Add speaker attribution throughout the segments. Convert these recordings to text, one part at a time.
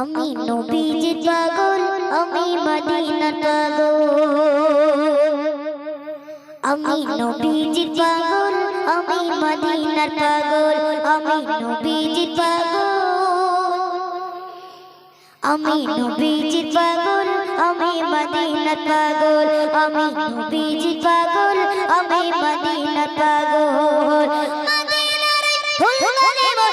Speaker 1: আমি নবীজির পাগল আমি মদিনার পাগল। আমি নবীজির পাগল আমি মদিনার পাগল আমি নবীজির পাগল। আমি নবীজির পাগল আমি মদিনার পাগল আমি নবীজির পাগল আমি মদিনার পাগল। ফুলমনে মোর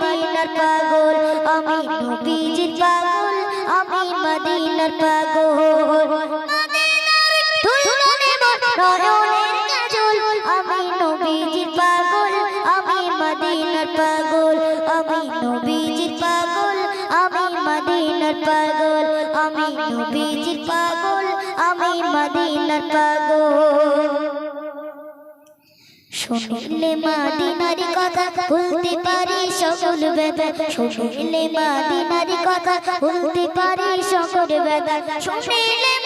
Speaker 1: মদিনার পাগল, আমি নবীজির পাগল, আমি মদিনার পাগল। নয়নের কাজল, আমি নবীজির শুনলে মাদিনার কথা ভুলতে পারি? সকল বেদা শুনলে মাদিনার কথা বলতে পারি সকল বেদা শুনলে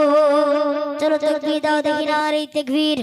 Speaker 1: চলো তকবীর দাও দেখি না রে তকবীর